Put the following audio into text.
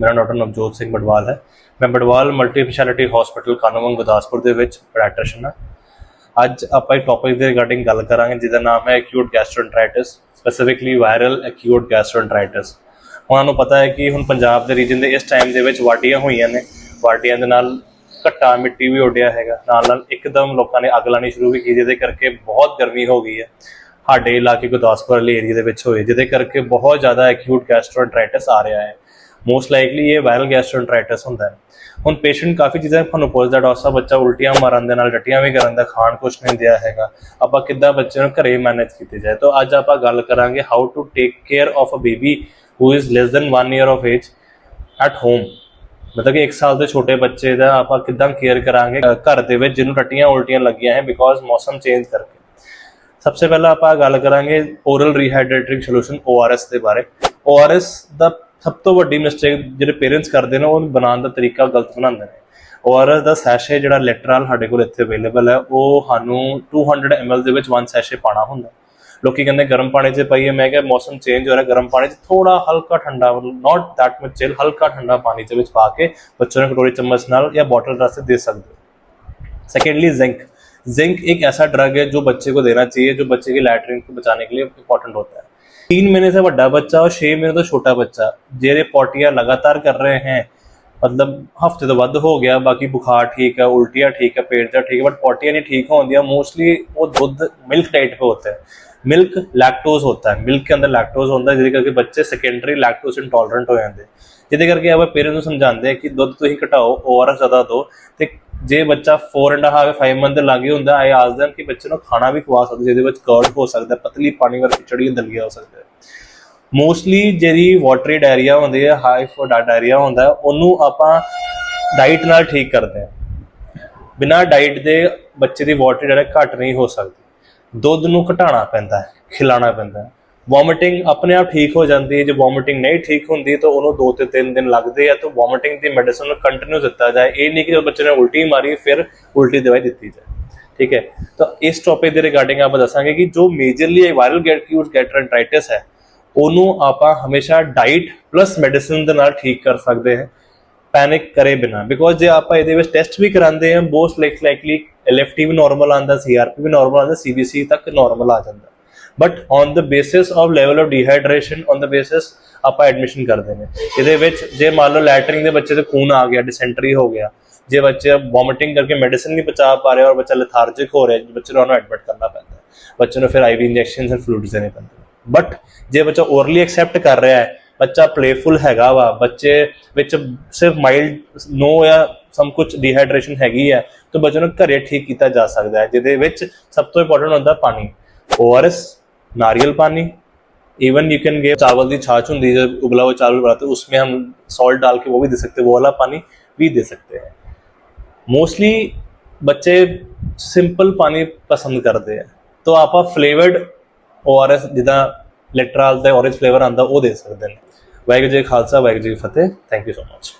ਮੇਰਾ ਡਾਕਟਰ ਨਵਜੋਤ ਸਿੰਘ ਬਡਵਾਲ ਹੈ। ਮੈਂ ਬਡਵਾਲ ਮਲਟੀ ਸਪੈਸ਼ਲਿਟੀ ਹਸਪੀਟਲ ਕਾਨੂੰਨ ਗੁਰਦਾਸਪੁਰ ਦੇ ਵਿੱਚ ਪ੍ਰੈਕਟੀਸ਼ਨਰ ਹਾਂ। ਅੱਜ ਆਪਾਂ ਇੱਕ ਟੌਪਿਕ ਦੇ ਰਿਗਾਰਡਿੰਗ ਗੱਲ ਕਰਾਂਗੇ, ਜਿਹਦਾ ਨਾਮ ਹੈ acute gastroenteritis specifically viral acute gastroenteritis ਉਹਨਾਂ ਨੂੰ ਪਤਾ ਹੈ ਕਿ ਹੁਣ ਪੰਜਾਬ ਦੇ ਰੀਜਨ ਦੇ ਇਸ ਟਾਈਮ ਦੇ ਵਿੱਚ ਵਾਟੀਆਂ ਹੋਈਆਂ ਨੇ। ਵਾਟੀਆਂ ਦੇ ਨਾਲ ਘੱਟਾ ਮਿੱਟੀ ਵੀ ਉੱਡਿਆ ਹੈਗਾ। ਨਾਲ ਨਾਲ ਇੱਕਦਮ ਲੋਕਾਂ ਨੇ ਅੱਗ ਲਾਣੀ ਸ਼ੁਰੂ ਵੀ ਕੀਤੀ, ਜਿਹਦੇ ਕਰਕੇ ਬਹੁਤ ਗਰਮੀ ਹੋ ਗਈ ਹੈ। ਸਾਡੇ ਇਲਾਕੇ ਗੁਰਦਾਸਪੁਰ ਵਾਲੇ ਏਰੀਆ ਦੇ ਵਿੱਚ ਹੋਏ, ਜਿਹਦੇ ਕਰਕੇ ਬਹੁਤ ਜ਼ਿਆਦਾ ਐਕਿਊਟ ਗੈਸਟ੍ਰੋਐਂਟਰਾਈਟਿਸ ਆ ਰਿਹਾ ਹੈ। ਮੋਸਟ ਲਾਈਕਲੀ ਇਹ ਵਾਇਰਲ ਗੈਸਟ੍ਰੋਐਂਟਰਾਈਟਿਸ ਹੁੰਦਾ ਹੈ। ਹੁਣ ਪੇਸ਼ੈਂਟ ਕਾਫੀ ਚੀਜ਼ਾਂ ਤੁਹਾਨੂੰ ਪੁੱਛਦਾ, ਡਾਕਟਰ ਸਾਹਿਬ ਬੱਚਾ ਉਲਟੀਆਂ ਮਾਰਨ ਦੇ ਨਾਲ ਟੱਟੀਆਂ ਵੀ ਕਰਨ ਦਾ ਖਾਣ ਕੁਛ ਨਹੀਂ ਦਿਆ ਹੈਗਾ। ਆਪਾਂ ਕਿੱਦਾਂ ਬੱਚੇ ਨੂੰ ਘਰੇ ਮੈਨੇਜ ਕੀਤੇ ਜਾਏ? ਤਾਂ ਅੱਜ ਆਪਾਂ ਗੱਲ ਕਰਾਂਗੇ how to take care of a baby who is less than 1 year of age at home ਮਤਲਬ ਕਿ 1 ਸਾਲ ਦੇ ਛੋਟੇ ਬੱਚੇ ਦਾ ਆਪਾਂ ਕਿੱਦਾਂ ਕੇਅਰ ਕਰਾਂਗੇ ਘਰ ਦੇ ਵਿੱਚ, ਜਿਹਨੂੰ ਟੱਟੀਆਂ ਉਲਟੀਆਂ ਲੱਗੀਆਂ ਹੈ ਬਿਕੋਜ਼ ਮੌਸਮ ਚੇਂਜ ਕਰਕੇ। ਸਭ ਤੋਂ ਪਹਿਲਾਂ ਆਪਾਂ ਗੱਲ ਕਰਾਂਗੇ ਓਰਲ ਰੀਹਾਈਡਰੇਟਿੰਗ ਸੋਲੂਸ਼ਨ ORS ਦੇ ਬਾਰੇ। ORS ਦਾ ਸਭ ਤੋਂ ਵੱਡੀ ਮਿਸਟੇਕ ਜਿਹੜੇ ਪੇਰੈਂਟਸ ਕਰਦੇ ਨੇ ਉਹ ਬਣਾਉਣ ਦਾ ਤਰੀਕਾ ਗਲਤ ਬਣਾਉਂਦੇ ਨੇ ORS ਦਾ ਸੈਸ਼ੇ ਜਿਹੜਾ ਲੈਟਰਲ ਸਾਡੇ ਕੋਲ ਇੱਥੇ ਅਵੇਲੇਬਲ ਹੈ ਉਹ ਸਾਨੂੰ 200 ml ਦੇ ਵਿੱਚ ਵਨ ਸੈਸ਼ੇ ਪਾਣਾ ਹੁੰਦਾ ਲੋਕੀ ਕਹਿੰਦੇ ਗਰਮ ਪਾਣੀ 'ਚ ਪਾਈਏ ਮੈਂ ਕਿਹਾ ਮੌਸਮ ਚੇਂਜ ਹੋ ਰਿਹਾ ਗਰਮ ਪਾਣੀ 'ਚ ਥੋੜਾ ਹਲਕਾ ਠੰਡਾ ਨਾਟ that much chill ਹਲਕਾ ਠੰਡਾ ਪਾਣੀ ਦੇ ਵਿੱਚ ਪਾ ਕੇ ਬੱਚੇ ਨੂੰ ਕਟੋਰੀ ਚਮਚ ਨਾਲ ਜਾਂ ਬੋਟਲ ਰਸ ਦੇ ਸਕਦੇ हो सेकेंडली जिंक जिंक एक ऐसा ड्रग है जो बच्चे को देना चाहिए जो बच्चे की लैटरिन को बचाने के लिए इंपॉर्टेंट होता है तीन महीने से बड़ा बच्चा और छह महीने तो छोटा बच्चा जेरे पॉटियां लगातार कर रहे हैं मतलब ਹਫਤੇ ਤੋਂ ਵੱਧ ਹੋ ਗਿਆ ਬਾਕੀ ਬੁਖਾਰ ਠੀਕ ਹੈ ਉਲਟੀਆਂ ਠੀਕ ਹੈ पेट दर्द ठीक है बट पॉटियां नहीं ठीक होंगी मोस्टली वो दूध मिल्क डाइट पे होता है मिल्क लैक्टोज होता है मिल्क के अंदर लैक्टोज ਹੁੰਦਾ ਹੈ ਜਿਹਦੇ ਕਰਕੇ ਬੱਚੇ ਸੈਕੰਡਰੀ ਲੈਕਟੋਜ਼ ਇੰਟੋਲਰੈਂਟ ਹੋ ਜਾਂਦੇ ਜਿਹਦੇ ਕਰਕੇ ਆਪਾਂ ਪੇਰੈਂਟਸ ਨੂੰ ਸਮਝਾਉਂਦੇ ਆ ਕਿ ਦੁੱਧ ਤੁਸੀਂ ਘਟਾਓ ਓਆਰਐਸ ਜ਼ਿਆਦਾ ਦਿਓ ਤੇ ਜੇ ਬੱਚਾ 4 ਐਂਡ ਹਾਫ 5 ਮੰਥ ਦੇ ਲਾਗੇ ਹੁੰਦਾ ਆਈ ਆਸ them ਕਿ ਬੱਚੇ ਨੂੰ ਖਾਣਾ ਵੀ ਖਵਾ ਸਕਦੇ, ਜਿਹਦੇ ਵਿੱਚ ਕਰਡ ਹੋ ਸਕਦਾ, ਪਤਲੀ ਪਾਣੀ ਵਾਲੀ ਖਿਚੜੀ ਦਲੀਆ ਹੋ ਸਕਦਾ ਮੋਸਟਲੀ ਜਿਹੜੀ ਵਾਟਰੀ ਡਾਇਰੀਆ ਹੁੰਦੀ ਹੈ ਹਾਈ ਫੋਡਾ ਡਾਇਰੀਆ ਹੁੰਦਾ ਉਹਨੂੰ ਆਪਾਂ ਡਾਈਟ ਨਾਲ ਠੀਕ ਕਰਦੇ ਹਾਂ। ਬਿਨਾਂ ਡਾਈਟ ਦੇ ਬੱਚੇ ਦੀ ਵਾਟਰੀ ਡਾਇਰੀਆ ਘੱਟ ਨਹੀਂ ਹੋ ਸਕਦੀ। ਦੁੱਧ ਨੂੰ ਘਟਾਉਣਾ ਪੈਂਦਾ ਹੈ, ਖਿਲਾਉਣਾ ਪੈਂਦਾ ਹੈ। ਵੋਮਿਟਿੰਗ ਆਪਣੇ ਆਪ ਠੀਕ ਹੋ ਜਾਂਦੀ ਹੈ, ਜੇ ਵੋਮਿਟਿੰਗ ਨਹੀਂ ਠੀਕ ਹੁੰਦੀ ਤਾਂ ਉਹਨੂੰ 2 ਤੇ 3 ਦਿਨ ਲੱਗਦੇ ਆ, ਤਾਂ ਵੋਮਿਟਿੰਗ ਦੀ ਮੈਡੀਸਨ ਨੂੰ ਕੰਟੀਨਿਊ ਦਿੱਤਾ ਜਾਏ। ਇਹ ਨਹੀਂ ਕਿ ਜਦੋਂ ਬੱਚੇ ਨੇ ਉਲਟੀ ਮਾਰੀ, ਫਿਰ ਉਲਟੀ ਦਵਾਈ ਦਿੱਤੀ ਜਾਏ। ਠੀਕ ਹੈ? ਤਾਂ ਇਸ ਟੌਪਿਕ ਦੇ ਰਿਗਾਰਡਿੰਗ ਆਪਾਂ ਦੱਸਾਂਗੇ ਕਿ ਜੋ ਮੇਜਰਲੀ ਵਾਇਰਲ ਗੈਟਕਿਊਟ ਗੈਟਰੈਂਟਰਾਈਟਿਸ ਹੈ, ਉਹਨੂੰ ਆਪਾਂ ਹਮੇਸ਼ਾ ਡਾਈਟ ਪਲੱਸ ਮੈਡੀਸਨ ਦੇ ਨਾਲ ਠੀਕ ਕਰ ਸਕਦੇ ਹਾਂ। ਪੈਨਿਕ ਕਰੇ ਬਿਨਾ। ਬਿਕੋਜ਼ ਜੇ ਆਪਾਂ ਇਹਦੇ ਵਿੱਚ ਟੈਸਟ ਵੀ ਕਰਾਉਂਦੇ ਹਾਂ ਮੋਸਟ ਲਾਈਕਲੀ ਐਲਐਫਟੀ ਵੀ ਨਾਰਮਲ ਆਂਦਾ ਸੀਆਰਪੀ ਵੀ ਨਾਰਮਲ ਆਂਦਾ ਸੀਬੀਸੀ ਤੱਕ ਨਾਰਮਲ ਆ ਜਾਂਦਾ। But on the basis of level of dehydration on the basis ਆਪਾਂ ਐਡਮਿਸ਼ਨ ਕਰਦੇ ਨੇ। ਇਹਦੇ ਵਿੱਚ ਜੇ ਮੰਨ ਲਓ ਲੈਟਰਿੰਗ ਦੇ ਬੱਚੇ ਤੇ ਖੂਨ ਆ ਗਿਆ ਡਿਸੈਂਟਰੀ ਹੋ ਗਿਆ, ਜੇ ਬੱਚੇ ਵੋਮਿਟਿੰਗ ਕਰਕੇ ਮੈਡੀਸਿਨ ਨਹੀਂ ਪਚਾ ਪਾ ਰਿਹਾ ਔਰ ਬੱਚਾ ਲੈਥਾਰਜਿਕ ਹੋ ਰਿਹਾ, ਬੱਚੇ ਨੂੰ ਉਹਨੂੰ ਐਡਮਿਟ ਕਰਨਾ ਪੈਂਦਾ ਬੱਚੇ ਨੂੰ ਫਿਰ ਆਈਵੀ ਇੰਜੈਕਸ਼ਨਸ ਐਂਡ ਫਲੂਇਡਸ ਦੇਣੇ ਪੈਂਦੇ ਬਟ ਜੇ ਬੱਚਾ ਓਰਲੀ ਐਕਸੈਪਟ ਕਰ ਰਿਹਾ ਹੈ, ਬੱਚਾ ਪਲੇਫੁਲ ਹੈਗਾ ਵਾ, ਬੱਚੇ ਵਿੱਚ ਸਿਰਫ ਮਾਈਲਡ ਨੋ ਜਾਂ ਸਮ ਕੁਝ ਡੀਹਾਈਡਰੇਸ਼ਨ ਹੈਗੀ ਹੈ, ਤਾਂ ਬੱਚੇ ਨੂੰ ਘਰੇ ਠੀਕ ਕੀਤਾ ਜਾ ਸਕਦਾ ਹੈ, ਜਿਹਦੇ ਵਿੱਚ ਸਭ ਤੋਂ ਇੰਪੋਰਟੈਂਟ ਹੁੰਦਾ ਪਾਣੀ। ਓਆਰਐਸ नारियल पानी इवन यू कैन गिव चावल की छाछ होती है जब उबला हुआ चावल बनाते हैं उसमें हम सॉल्ट डाल के वो भी दे सकते हैं वो वाला पानी भी दे सकते हैं मोस्टली बच्चे सिंपल पानी पसंद करते हैं तो आप फ्लेवर्ड ओआरएस जिदा ਲਿਟਰਲ ਤੇ orange ਫਲੇਵਰ ਆਂਦਾ ਉਹ ਦੇ ਸਕਦੇ ਨੇ ਵਾਹਿਗੁਰੂ ਜੀ ਕਾ ਖਾਲਸਾ ਵਾਹਿਗੁਰੂ ਜੀ ਕੀ ਫਤਿਹ ਥੈਂਕ ਯੂ ਸੋ ਮਚ